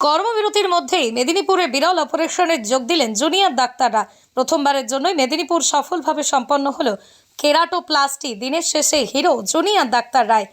কর্মবিরতির মধ্যেই মেদিনীপুরে বিরল অপারেশনে যোগ দিলেন জুনিয়র ডাক্তাররা। প্রথমবারের জন্যই মেদিনীপুর সফলভাবে সম্পন্ন হল কেরাটোপ্লাস্টি। দিনের শেষে হিরো জুনিয়র ডাক্তার রায়।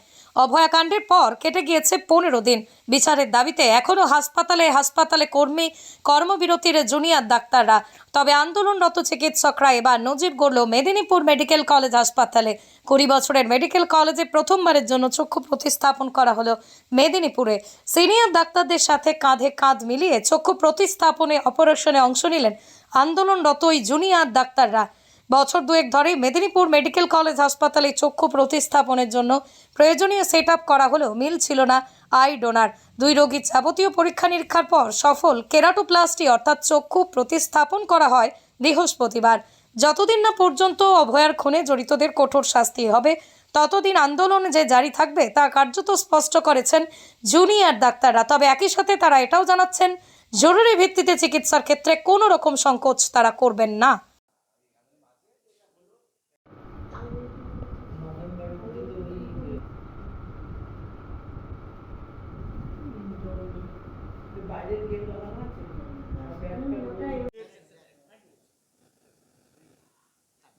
অভয়াকাণ্ডের পর কেটে গিয়েছে পনেরো দিন। বিচারের দাবিতে এখনও হাসপাতালে হাসপাতালে কর্মী, কর্মবিরতির জুনিয়র ডাক্তাররা। তবে আন্দোলনরত চিকিৎসকরা এবার নজির গড়ল মেদিনীপুর মেডিকেল কলেজ হাসপাতালে। কুড়ি বছরের মেডিকেল কলেজে প্রথমবারের জন্য চক্ষু প্রতিস্থাপন করা হলো মেদিনীপুরে। সিনিয়র ডাক্তারদের সাথে কাঁধে কাঁধ মিলিয়ে চক্ষু প্রতিস্থাপনে অপারেশনে অংশ নিলেন আন্দোলনরত ওই জুনিয়র ডাক্তাররা। বছর দুয়েক ধরেই মেদিনীপুর মেডিকেল কলেজ হাসপাতালে চক্ষু প্রতিস্থাপনের জন্য প্রয়োজনীয় সেট করা হলেও মিল ছিল না আই ডোনার। দুই রোগীর যাবতীয় পরীক্ষা নিরীক্ষার পর সফল কেরাটোপ্লাস্টি অর্থাৎ চক্ষু প্রতিস্থাপন করা হয় বৃহস্পতিবার। যতদিন না পর্যন্ত অভয়ার খুনে জড়িতদের কঠোর শাস্তি হবে, ততদিন আন্দোলন যে জারি থাকবে তা কার্যত স্পষ্ট করেছেন জুনিয়র ডাক্তাররা। তবে একই সাথে তারা এটাও জানাচ্ছেন, জরুরি ভিত্তিতে চিকিৎসার ক্ষেত্রে কোনো রকম সংকোচ তারা করবেন না।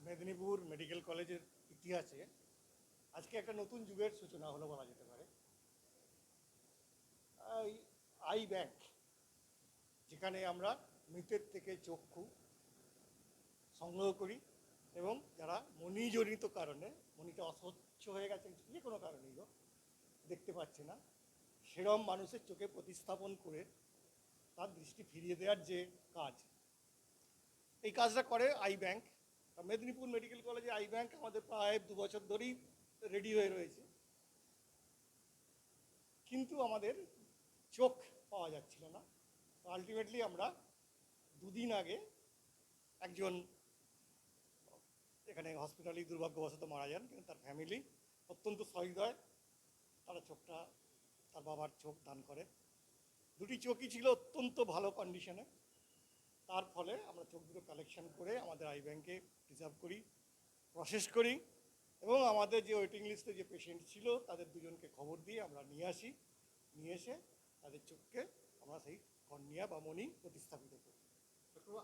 মেদিনীপুর মেডিকেল কলেজের ইতিহাসে আজকে একটা নতুন যুগের সূচনা হলো বলা যেতে পারে। আই ব্যাংক যেখানে আমরা মৃতের থেকে চক্ষু সংগ্রহ করি এবং যারা মণিজনিত কারণে মণিটা অস্বচ্ছ হয়ে গেছে যে কোনো কারণেই দেখতে পাচ্ছে না। সেরম মানুষের চোখে প্রতিস্থাপন করে তার দৃষ্টি ফিরিয়ে দেওয়ার যে কাজ। এই কাজটা করে আই ব্যাংক। মেদিনীপুর মেডিকেল কলেজে আই ব্যাংক আমাদের প্রায় দু বছর ধরেই রেডি হয়ে রয়েছে। কিন্তু আমাদের চোখ পাওয়া যাচ্ছিল না। আলটিমেটলি আমরা দুদিন আগে একজন এখানে হসপিটালেই দুর্ভাগ্যবশত মারা যান, কিন্তু তার ফ্যামিলি অত্যন্ত সহৃদয়। তারা চোখটা, তার বাবার চোখ দান করে। দুটি চোখই ছিল অত্যন্ত ভালো কন্ডিশনে তার ফলে আমরা চোখ দুটো কালেকশন করে আমাদের আই ব্যাংকে রিজার্ভ করি প্রসেস করি এবং আমাদের যে ওয়েটিং লিস্টে যে পেশেন্ট ছিল তাদের দুজনকে খবর দিয়ে আমরা নিয়ে আসি। নিয়ে এসে তাদের চোখকে আমরা সেই কর্নিয়া বা মণি প্রতিস্থাপিত করি।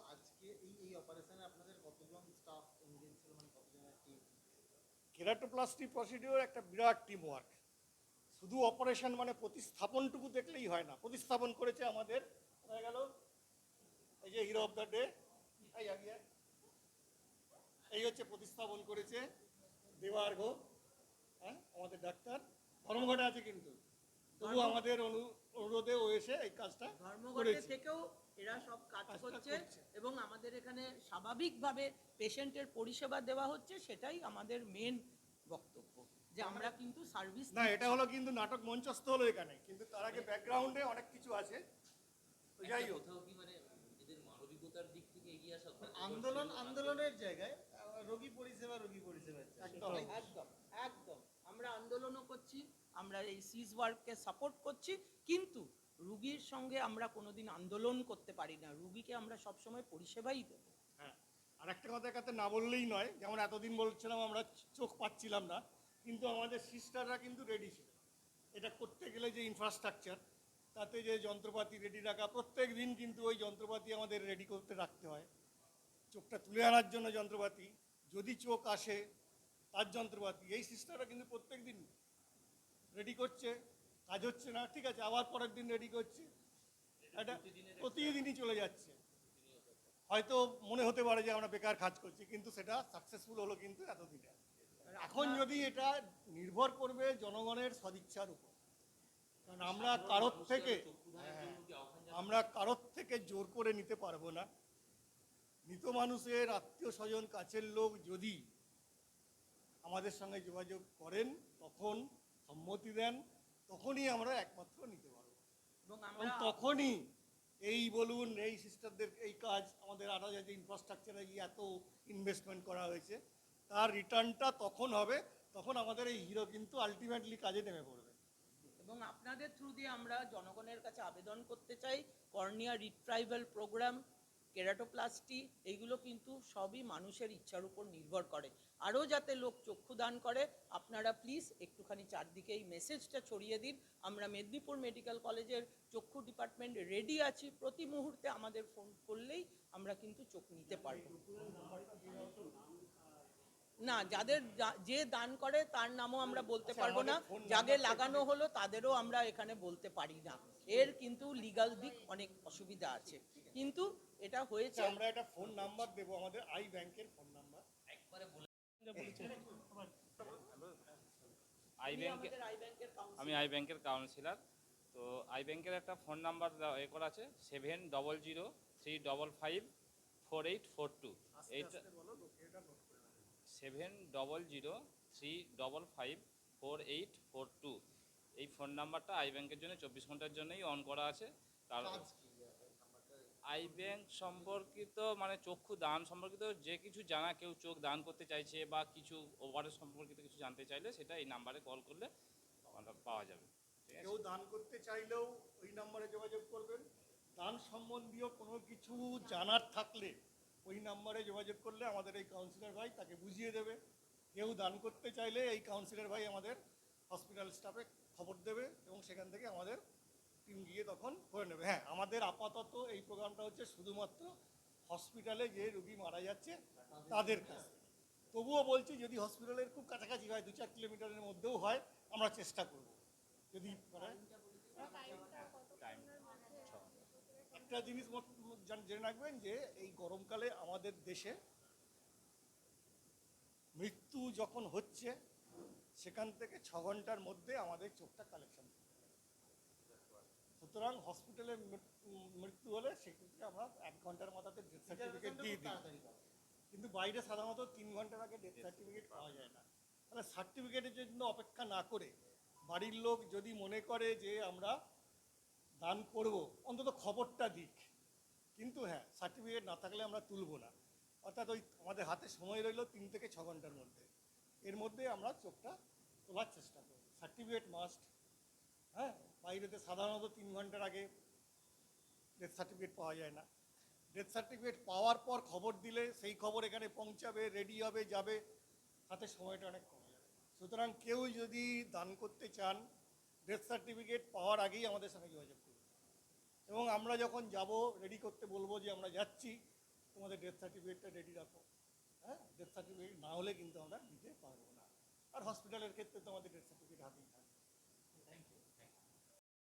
আজকে এই এই অপারেশনে আপনাদের কতজন স্টাফ ছিল? মানে কেরাটোপ্লাস্টি প্রসিডিওর একটা বিরাট টিম ওয়ার্ক শুধু অপারেশন মানে প্রতিস্থাপনটুকু দেখলেই হয় না। প্রতিস্থাপন করেছে আমাদের হয়ে গেল? এই যে হিরো অফ দ্য ডে এই হচ্ছে প্রতিস্থাপন করেছে দেবার্ঘ হ্যাঁ আমাদের ডাক্তার। ধর্মঘটে আছে কিন্তু। তবু আমাদের অনু- অনুরোধে ও এসে এই কাজটা ধর্মঘটে থেকেও এরা সব কাজ করছে। এবং আমাদের এখানে স্বাভাবিকভাবে পেশেন্টের পরিষেবা দেওয়া হচ্ছে সেটাই আমাদের মেন বক্তব্য। যে আমরা কিন্তু সার্ভিস না এটা হলো কিন্তু নাটক মঞ্চস্থ হলো এখানে কিন্তু তার আগে ব্যাকগ্রাউন্ডে অনেক কিছু আছে। তো যাই হোক। কোথাও কি মানে এদের মানবিকতার দিক থেকে এগিয়ে আসা আন্দোলন আন্দোলনের জায়গায় রোগী পরিষেবা রোগী পরিষেবা একদম একদম একদম। আমরা আন্দোলনও করছি আমরা এই সিজ ওয়ার্ককে সাপোর্ট করছি কিন্তু রুগীর সঙ্গে আমরা কোনোদিন আন্দোলন করতে পারি না। রুগীকে আমরা সবসময় পরিষেবাই দেবো। হ্যাঁ আর একটা কথা একাতে না বললেই নয় যেমন এতদিন বলছিলাম আমরা চোখ পাচ্ছিলাম না। কিন্তু আমাদের সিস্টাররা কিন্তু রেডি ছিল। এটা করতে গেলে যে ইনফ্রাস্ট্রাকচার তাতে যে যন্ত্রপাতি রেডি রাখা, প্রত্যেক দিন কিন্তু ওই যন্ত্রপাতি আমাদের রেডি করতে রাখতে হয়। চোখটা তুলে আনার জন্য যন্ত্রপাতি, যদি চোখ আসে তার যন্ত্রপাতি, এই সিস্টাররা কিন্তু প্রত্যেক দিন রেডি করছে, কাজ হচ্ছে না, ঠিক আছে, আবার পরের দিন রেডি করছে। এটা প্রতিদিনই চলে যাচ্ছে। হয়তো মনে হতে পারে যে আমরা বেকার কাজ করছি, কিন্তু সেটা সাকসেসফুল হলো কিন্তু এতদিনে। এখন যদি এটা নির্ভর করবে জনগণের সদিচ্ছার উপর। কারণ আমরা কারোর থেকে হ্যাঁ, আমরা কারোর থেকে জোর করে নিতে পারব না। মৃত মানুষের আত্মীয় স্বজন কাছের লোক যদি আমাদের সঙ্গে যোগাযোগ করেন তখন সম্মতি দেন তখনই আমরা একমাত্র নিতে পারব। এবং তখনই এই বলুন এই সিস্টারদের এই কাজ আমাদের আরও যে ইনফ্রাস্ট্রাকচারে গিয়ে এত ইনভেস্টমেন্ট করা হয়েছে তার রিটার্নটা তখন হবে, তখন আমাদের এই হিরো কিন্তু আলটিমেটলি কাজে নেমে পড়বে। এবং আপনাদের থ্রু দিয়ে আমরা জনগণের কাছে আবেদন করতে চাই, কর্নিয়া রিট্রাইভাল প্রোগ্রাম কেরাটোপ্লাস্টি এইগুলো কিন্তু সবই মানুষের ইচ্ছার উপর নির্ভর করে। আরও যাতে লোক চক্ষু দান করে, আপনারা প্লিজ একটুখানি চারদিকে এই মেসেজটা ছড়িয়ে দিন। আমরা মেদিনীপুর মেডিকেল কলেজের চক্ষু ডিপার্টমেন্ট রেডি আছি, প্রতি মুহূর্তে আমাদের ফোন করলেই আমরা কিন্তু চোখ নিতে পারব। না যাদের যে দান করে তার নামও আমরা বলতে আচ্ছা, পারব না। যাদের লাগানো হলো তাদেরও আমরা এখানে বলতে পারি না। এর কিন্তু লিগাল দিক অনেক অসুবিধা আছে। কিন্তু এটা হয়েছে আচ্ছা, আমরা একটা ফোন নাম্বার দেবো আমাদের আই ব্যাংকের ফোন নাম্বার একবারে বলে আই ব্যাংকের কাউন্সিলর। আমি আই ব্যাংকের কাউন্সিলর তো আই ব্যাংকের একটা ফোন নাম্বার এ করা আছে seven double zero three double five four eight four two এইটা seven double zero three double five four eight four two. এই ফোন নাম্বারটা আই ব্যাংকের জন্য চব্বিশ ঘণ্টার জন্যই অন করা আছে। কারণ নাম্বারটা? আই ব্যাংক সম্পর্কিত মানে চক্ষু দান সম্পর্কিত যে কিছু জানা কেউ চোখ দান করতে চাইছে বা কিছু ওভারের সম্পর্কিত কিছু জানতে চাইলে সেটা এই নাম্বারে কল করলে পাওয়া যাবে। কেউ দান করতে চাইলেও ওই নাম্বারে যোগাযোগ করবেন। দান সম্বন্ধীয় কোনো কিছু জানার থাকলে ওই নাম্বারে যোগাযোগ করলে আমাদের এই কাউন্সিলর ভাই তাকে বুঝিয়ে দেবে। কেউ দান করতে চাইলে এই কাউন্সিলর ভাই আমাদের হসপিটাল স্টাফে খবর দেবে এবং সেখান থেকে আমাদের টিম গিয়ে তখন করে নেবে। হ্যাঁ আমাদের আপাতত এই প্রোগ্রামটা হচ্ছে শুধুমাত্র হসপিটালে যে রুগী মারা যাচ্ছে তাদের কাছে তবুও বলছি, যদি হসপিটালের খুব কাছাকাছি হয় দু চার কিলোমিটারের মধ্যেও হয়, আমরা চেষ্টা করব। যদি মানে টাইম একটা জিনিস জেনে রাখবেন যে এই গরমকালে আমাদের দেশে মৃত্যু যখন হচ্ছে সেখান থেকে ছ ঘণ্টার মধ্যে আমাদের চোখটা কালেকশন সুতরাং হসপিটালে মৃত্যু হলে সেক্ষেত্রে আমরা এক ঘণ্টার মাথাতে ডেথ সার্টিফিকেট দিয়ে দিই। কিন্তু বাইরে সাধারণত তিন ঘণ্টার আগে ডেথ সার্টিফিকেট পাওয়া যায় না। তাহলে সার্টিফিকেটের জন্য অপেক্ষা না করে বাড়ির লোক যদি মনে করে যে আমরা দান করব, অন্তত খবরটা দিক। কিন্তু হ্যাঁ সার্টিফিকেট না থাকলে আমরা তুলবো না। অর্থাৎ ওই আমাদের হাতে সময় রইল তিন থেকে ছ ঘণ্টার মধ্যে। এর মধ্যে আমরা চোখটা তোলার চেষ্টা করব। সার্টিফিকেট মাস্ট হ্যাঁ? বাইরেতে সাধারণত তিন ঘণ্টার আগে ডেথ সার্টিফিকেট পাওয়া যায় না। ডেথ সার্টিফিকেট পাওয়ার পর খবর দিলে সেই খবর এখানে পৌঁছাবে রেডি হবে, যাবে। হাতে সময়টা অনেক কমে যাবে। সুতরাং কেউ যদি দান করতে চান ডেথ সার্টিফিকেট পাওয়ার আগেই আমাদের সঙ্গে যোগাযোগ করবে এবং আমরা যখন যাব রেডি করতে বলব যে আমরা যাচ্ছি, তোমাদের ডেথ সার্টিফিকেটটা রেডি রাখো। হ্যাঁ? ডেথ সার্টিফিকেট না হলে কিন্তু আমরা দিতে পারব না। আর হসপিটালের ক্ষেত্রে তো আমাদের ডেথ সার্টিফিকেট হাতেই থাকে